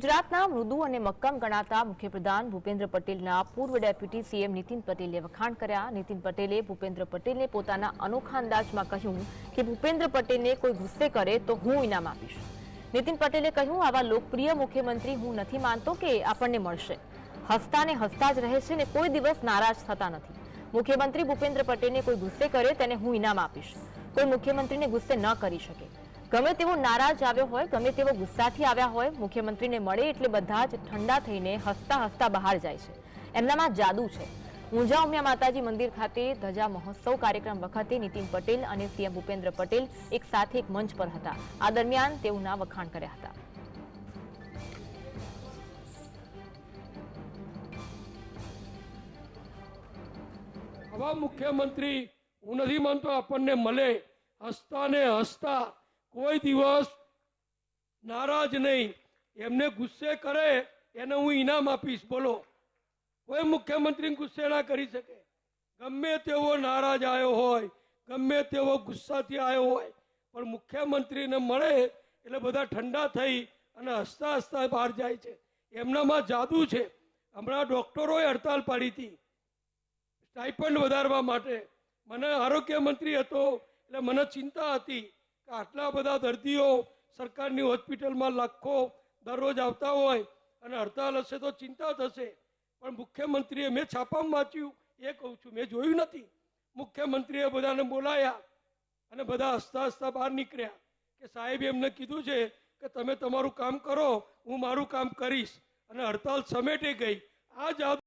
ગુજરાતના મૃદુ અને મક્કમ ગણાતા મુખ્યપ્રધાન ભૂપેન્દ્ર પટેલના પૂર્વ ડેપ્યુટી સીએમ નીતિન પટેલે વખાણ કર્યા. નીતિન પટેલે ભૂપેન્દ્ર પટેલને પોતાના અનોખા અંદાજમાં કહ્યું કે ભૂપેન્દ્ર પટેલને કોઈ ગુસ્સે કરે તો હું ઇનામ આપીશ. નીતિન પટેલે કહ્યું, આવા લોકપ્રિય મુખ્યમંત્રી હું નથી માનતો કે આપણને મળશે. હસતા ને હસતા જ રહે છે ને કોઈ દિવસ નારાજ થતા નથી. મુખ્યમંત્રી ભૂપેન્દ્ર પટેલને કોઈ ગુસ્સે કરે તેને હું ઇનામ આપીશ. કોઈ મુખ્યમંત્રીને ગુસ્સે ન કરી શકે. ગમે તેવો નારાજ આવ્યો હોય, ગમે તેવો ગુસ્સાથી આવ્યા હોય, મુખ્યમંત્રીને મળે એટલે બધા જ ઠંડા થઈને હસતા હસતા બહાર જાય છે. એમનામાં જાદુ છે. ઊંઝા ઉમિયા માતાજી મંદિર ખાતે ધજા મહોત્સવ કાર્યક્રમ વખતે નીતિન પટેલ અને સીએમ ભૂપેન્દ્ર પટેલ એક સાથે એક મંચ પર હતા. આ દરમિયાન તેઓના વખાણ કર્યા હતા. આવા મુખ્યમંત્રી હું નથી માનતો આપણને મળે, હસતા ને હસતા કોઈ દિવસ નારાજ નહીં. એમને ગુસ્સે કરે, એને હું ઇનામ આપીશ, બોલો. કોઈ મુખ્યમંત્રી ગુસ્સે ના કરી શકે. ગમે તેવો નારાજ આવ્યો હોય, ગમે તેવો ગુસ્સાથી આવ્યો હોય, પણ મુખ્યમંત્રીને મળે એટલે બધા ઠંડા થઈ અને હસતા હસતા બહાર જાય છે. એમનામાં જાદુ છે. હમણાં ડોક્ટરોએ હડતાલ પાડી હતી. સ્ટાઇપન્ડ વધારવા માટે. મને આરોગ્ય મંત્રી હતો, એટલે મને ચિંતા હતી. આટલા બધા દર્દીઓ સરકારની હોસ્પિટલમાં લાખો દરરોજ આવતા હોય અને હડતાલ હશે તો ચિંતા થશે. પણ મુખ્યમંત્રીએ મેં છાપામાં વાંચ્યું, એ કહું છું, મેં જોયું નથી. મુખ્યમંત્રીએ બધાને બોલાયા અને બધા હસતા હસતા બહાર નીકળ્યા કે સાહેબ એમને કીધું છે કે તમે તમારું કામ કરો, હું મારું કામ કરીશ. અને હડતાલ સમેટે ગઈ. આ જાદુ